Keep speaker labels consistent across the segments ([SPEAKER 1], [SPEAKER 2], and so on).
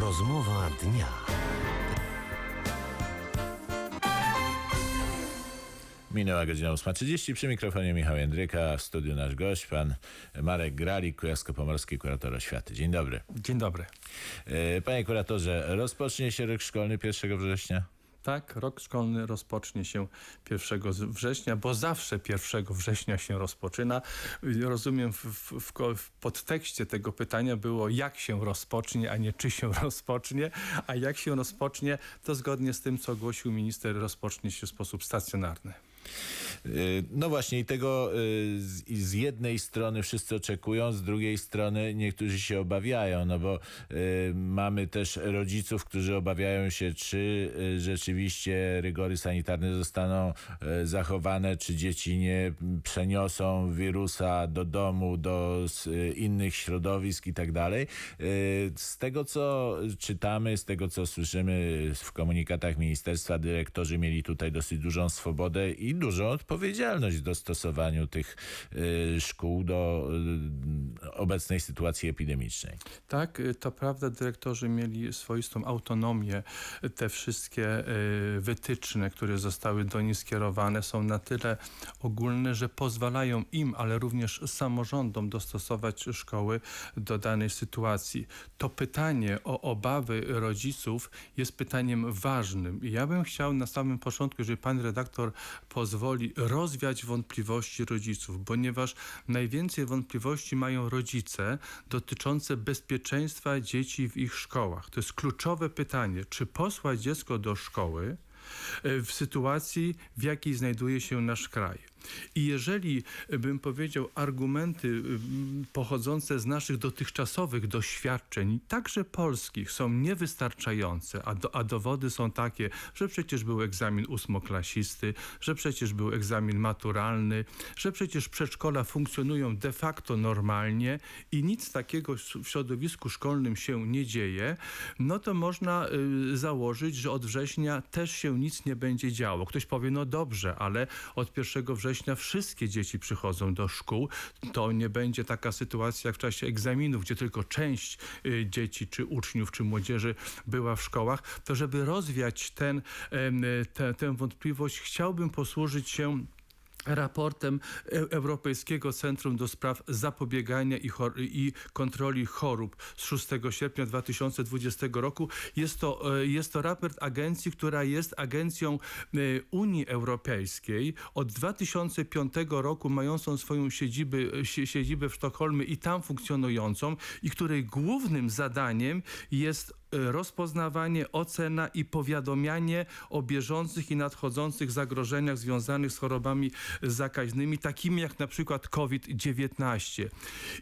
[SPEAKER 1] Rozmowa dnia.
[SPEAKER 2] Minęła godzina 8.30. Przy mikrofonie Michał Jędryka, w studiu nasz gość, pan Marek Gralik, Kujawsko-Pomorski kurator oświaty. Dzień dobry.
[SPEAKER 3] Dzień dobry.
[SPEAKER 2] E, Panie kuratorze, rozpocznie się rok szkolny 1 września?
[SPEAKER 3] Tak, rok szkolny rozpocznie się 1 z- września, bo zawsze 1 września się rozpoczyna. Rozumiem, w, w, w podtekście tego pytania było jak się rozpocznie, a nie czy się rozpocznie, a jak się rozpocznie, to zgodnie z tym, co ogłosił minister, rozpocznie się w sposób stacjonarny.
[SPEAKER 2] E, No właśnie i tego e, z, z jednej strony wszyscy oczekują, z drugiej strony niektórzy się obawiają, no bo e, mamy też rodziców, którzy obawiają się, czy rzeczywiście rygory sanitarne zostaną zachowane, czy dzieci nie przeniosą wirusa do domu, do innych środowisk i tak dalej. Z tego, co czytamy, z tego, co słyszymy w komunikatach ministerstwa, dyrektorzy mieli tutaj dosyć dużą swobodę i dużą odpowiedzialność w dostosowaniu tych e, szkół do e, obecnej sytuacji epidemicznej.
[SPEAKER 3] Tak, y, to prawda, dyrektorzy mieli swoistą autonomię. Te wszystkie y, wytyczne, które zostały do nich skierowane, są na tyle ogólne, że pozwalają im, ale również samorządom dostosować szkoły do danej sytuacji. To pytanie o obawy rodziców jest pytaniem ważnym. Ja bym chciał na samym początku, jeżeli pan redaktor pozwoli, rozwiać wątpliwości rodziców, ponieważ najwięcej wątpliwości mają rodzice dotyczące bezpieczeństwa dzieci w ich szkołach. To jest kluczowe pytanie, czy posłać dziecko do szkoły e, w sytuacji, w jakiej znajduje się nasz kraj. I jeżeli e, bym powiedział argumenty ym, pochodzące z naszych dotychczasowych doświadczeń, także polskich, są niewystarczające, a, do, a dowody są takie, że przecież był egzamin ósmoklasisty, że przecież był egzamin maturalny, że przecież przedszkola funkcjonują de facto normalnie i nic takiego w środowisku szkolnym się nie dzieje, no to można y, założyć, że od września też się nic nie będzie działo. Ktoś powie, no dobrze, ale od 1 września wszystkie dzieci przychodzą do szkół. To nie będzie taka sytuacja jak w czasie egzaminów, gdzie tylko część y, dzieci, czy uczniów, czy młodzieży była w szkołach. To żeby rozwiać ten, em, tę tę wątpliwość, chciałbym posłużyć się raportem E- Europejskiego Centrum do Spraw Zapobiegania i, i Kontroli Chorób z 6 sierpnia 2020 roku. Jest to, e, jest to raport agencji, która jest agencją e, Unii Europejskiej od 2005 roku mającą swoją siedzibę, sie- siedzibę w Sztokholmie i tam funkcjonującą i której głównym zadaniem jest rozpoznawanie, ocena i powiadamianie o bieżących i nadchodzących zagrożeniach związanych z chorobami zakaźnymi, takimi jak na przykład COVID-19.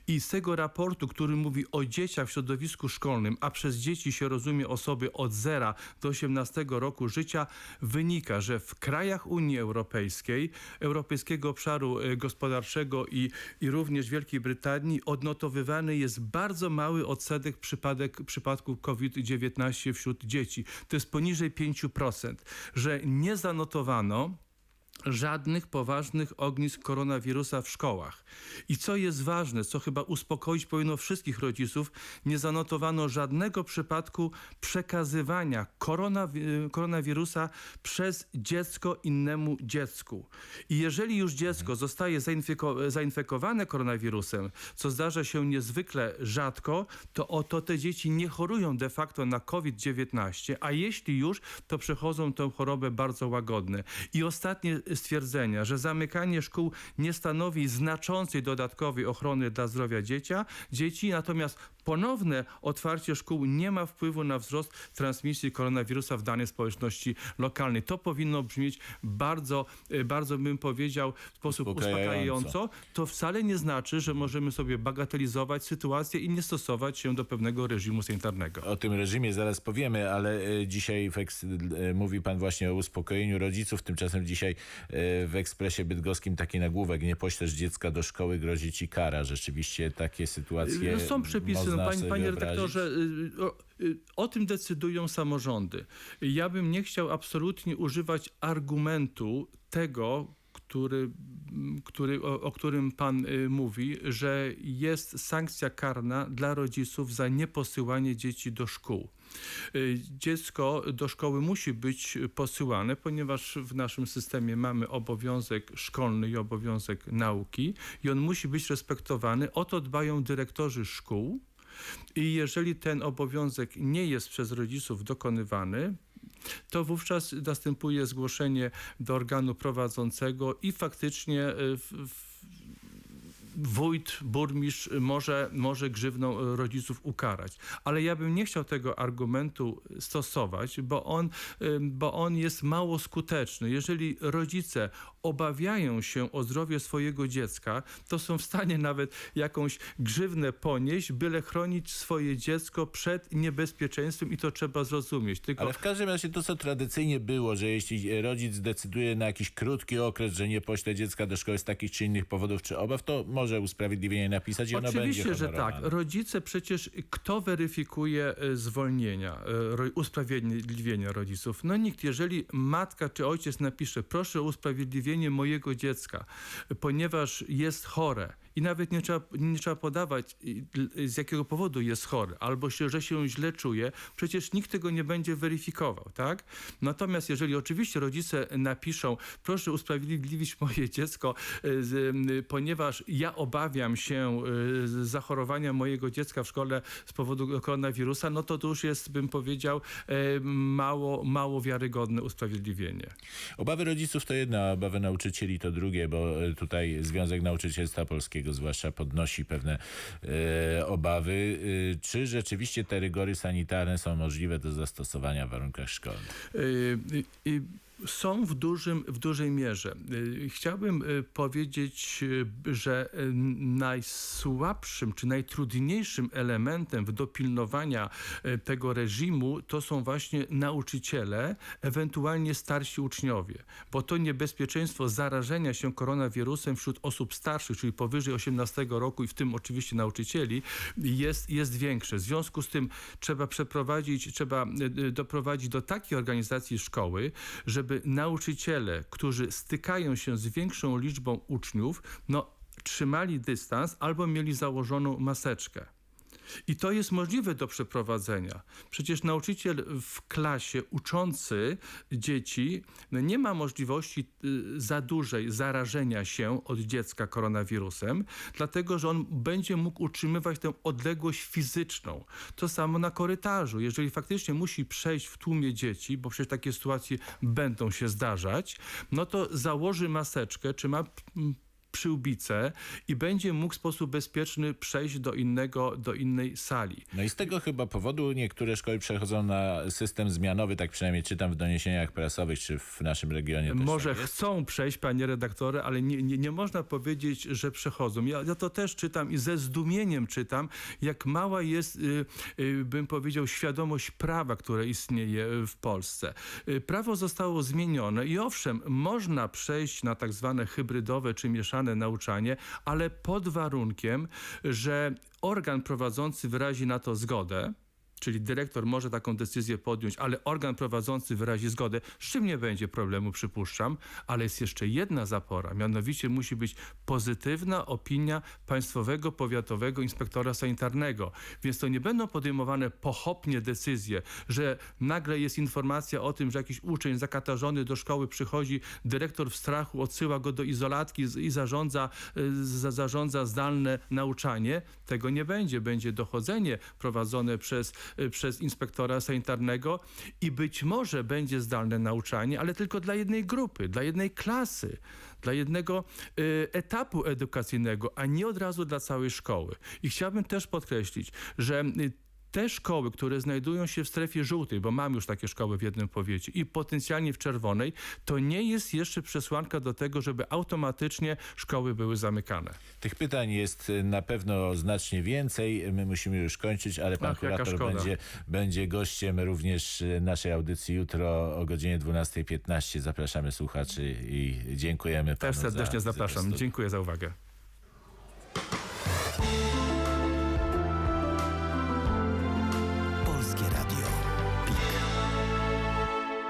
[SPEAKER 3] I z tego raportu, który mówi o dzieciach w środowisku szkolnym, a przez dzieci się rozumie osoby od 0 do 18 roku życia, wynika, że w krajach Unii Europejskiej, Europejskiego Obszaru e, Gospodarczego i, i również Wielkiej Brytanii odnotowywany jest bardzo mały odsetek przypadek, przypadków COVID-19 wśród dzieci. To jest poniżej 5%, że nie zanotowano żadnych poważnych ognisk koronawirusa w szkołach. I co jest ważne, co chyba uspokoić powinno wszystkich rodziców, nie zanotowano żadnego przypadku przekazywania koronawi- koronawirusa przez dziecko innemu dziecku. I jeżeli już dziecko zostaje zainfeko- zainfekowane koronawirusem, co zdarza się niezwykle rzadko, to oto te dzieci nie chorują de facto na COVID-19, a jeśli już, to przechodzą tę chorobę bardzo łagodne. I ostatnie stwierdzenia, że zamykanie szkół nie stanowi znaczącej dodatkowej ochrony dla zdrowia dzieci, natomiast ponowne otwarcie szkół nie ma wpływu na wzrost transmisji koronawirusa w danej społeczności lokalnej. To powinno brzmieć bardzo, e, bardzo bym powiedział, w sposób
[SPEAKER 2] Uspokajająco.
[SPEAKER 3] To wcale nie znaczy, że możemy sobie bagatelizować sytuację i nie stosować się do pewnego reżimu sanitarnego.
[SPEAKER 2] O tym reżimie zaraz powiemy, ale e, dzisiaj w e, mówi pan właśnie o uspokojeniu rodziców. Tymczasem dzisiaj w Ekspresie Bydgoskim taki nagłówek, nie poślesz dziecka do szkoły, grozi ci kara. Rzeczywiście takie sytuacje
[SPEAKER 3] No są przepisy, no, panie, panie redaktorze, y, o, y, o tym decydują samorządy. Ja bym nie chciał absolutnie używać argumentu tego, który, który, o, o którym pan y, mówi, że jest sankcja karna dla rodziców za nieposyłanie dzieci do szkół. Y, Dziecko do szkoły musi być posyłane, ponieważ w naszym systemie mamy obowiązek szkolny i obowiązek nauki i on musi być respektowany. O to dbają dyrektorzy szkół. I jeżeli ten obowiązek nie jest przez rodziców dokonywany, to wówczas następuje zgłoszenie do organu prowadzącego i faktycznie y, w, w, wójt, burmistrz może, może grzywną e, rodziców ukarać. Ale ja bym nie chciał tego argumentu stosować, bo on, bo on jest mało skuteczny. Jeżeli rodzice obawiają się o zdrowie swojego dziecka, to są w stanie nawet jakąś grzywnę ponieść, byle chronić swoje dziecko przed niebezpieczeństwem i to trzeba zrozumieć. Tylko
[SPEAKER 2] Ale w każdym razie to, co tradycyjnie było, że jeśli rodzic decyduje na jakiś krótki okres, że nie pośle dziecka do szkoły z takich czy innych powodów czy obaw, to może usprawiedliwienie napisać i będzie
[SPEAKER 3] Oczywiście, że tak. Rodzice przecież, kto weryfikuje e, zwolnienia, e, usprawiedliwienia rodziców? No nikt. Jeżeli matka czy ojciec napisze, proszę o usprawiedliwienie mojego dziecka, ponieważ jest chore i nawet nie trzeba, nie trzeba podawać, z jakiego powodu jest chory, albo się, że się źle czuje, przecież nikt tego nie będzie weryfikował, tak? Natomiast jeżeli oczywiście rodzice napiszą, proszę usprawiedliwić moje dziecko, y, ponieważ ja obawiam się y, zachorowania mojego dziecka w szkole z powodu koronawirusa, no to to już jest, bym powiedział, y, mało, mało wiarygodne usprawiedliwienie.
[SPEAKER 2] Obawy rodziców to jedna, a obawy nauczycieli to drugie, bo e, tutaj Związek Nauczycielstwa Polskiego zwłaszcza podnosi pewne e, obawy. E, czy rzeczywiście te rygory sanitarne są możliwe do zastosowania w warunkach szkolnych?
[SPEAKER 3] Y, y, y, Są w, dużym, w dużej mierze. Y, Chciałbym y, powiedzieć, y, że najsłabszym czy najtrudniejszym elementem w dopilnowania tego reżimu to są właśnie nauczyciele, ewentualnie starsi uczniowie, bo to niebezpieczeństwo zarażenia się koronawirusem wśród osób starszych, czyli powyżej 18 roku i w tym oczywiście nauczycieli, jest, jest większe. W związku z tym trzeba przeprowadzić, trzeba doprowadzić do takiej organizacji szkoły, żeby nauczyciele, którzy stykają się z większą liczbą uczniów, no, trzymali dystans albo mieli założoną maseczkę. I to jest możliwe do przeprowadzenia. Przecież nauczyciel w klasie uczący dzieci no nie ma możliwości y, za dużej zarażenia się od dziecka koronawirusem, dlatego że on będzie mógł utrzymywać tę odległość fizyczną. To samo na korytarzu. Jeżeli faktycznie musi przejść w tłumie dzieci, bo przecież takie sytuacje będą się zdarzać, no to założy maseczkę, czy ma przyłbicę i będzie mógł w sposób bezpieczny przejść do innego, do innej sali.
[SPEAKER 2] No i z tego chyba powodu niektóre szkoły przechodzą na system zmianowy, tak przynajmniej czytam w doniesieniach prasowych, czy w naszym regionie
[SPEAKER 3] Może
[SPEAKER 2] tak
[SPEAKER 3] chcą przejść, panie redaktorze, ale nie, nie, nie można powiedzieć, że przechodzą. Ja, ja to też czytam i ze zdumieniem czytam, jak mała jest, y, y, bym powiedział, świadomość prawa, które istnieje w Polsce. Y, Prawo zostało zmienione i owszem, można przejść na tak zwane hybrydowe czy mieszane nauczanie, ale pod warunkiem, że organ prowadzący wyrazi na to zgodę, Czyli dyrektor może taką decyzję podjąć, ale organ prowadzący wyrazi zgodę, z czym nie będzie problemu, przypuszczam, ale jest jeszcze jedna zapora, mianowicie musi być pozytywna opinia Państwowego Powiatowego Inspektora Sanitarnego. Więc to nie będą podejmowane pochopnie decyzje, że nagle jest informacja o tym, że jakiś uczeń zakatarzony do szkoły przychodzi, dyrektor w strachu odsyła go do izolatki i zarządza, y, za- zarządza zdalne nauczanie. Tego nie będzie. Będzie dochodzenie prowadzone przez, przez inspektora sanitarnego i być może będzie zdalne nauczanie, ale tylko dla jednej grupy, dla jednej klasy, dla jednego y, etapu edukacyjnego, a nie od razu dla całej szkoły. I chciałbym też podkreślić, że y, te szkoły, które znajdują się w strefie żółtej, bo mam już takie szkoły w jednym powiecie i potencjalnie w czerwonej, to nie jest jeszcze przesłanka do tego, żeby automatycznie szkoły były zamykane.
[SPEAKER 2] Tych pytań jest y, na pewno znacznie więcej. My musimy już kończyć, ale pan
[SPEAKER 3] Ach,
[SPEAKER 2] kurator będzie, będzie gościem również y, naszej audycji jutro o godzinie 12.15. Zapraszamy słuchaczy i dziękujemy
[SPEAKER 3] Też
[SPEAKER 2] panu
[SPEAKER 3] serdecznie
[SPEAKER 2] za,
[SPEAKER 3] zapraszam.
[SPEAKER 2] Za,
[SPEAKER 3] Dziękuję za uwagę.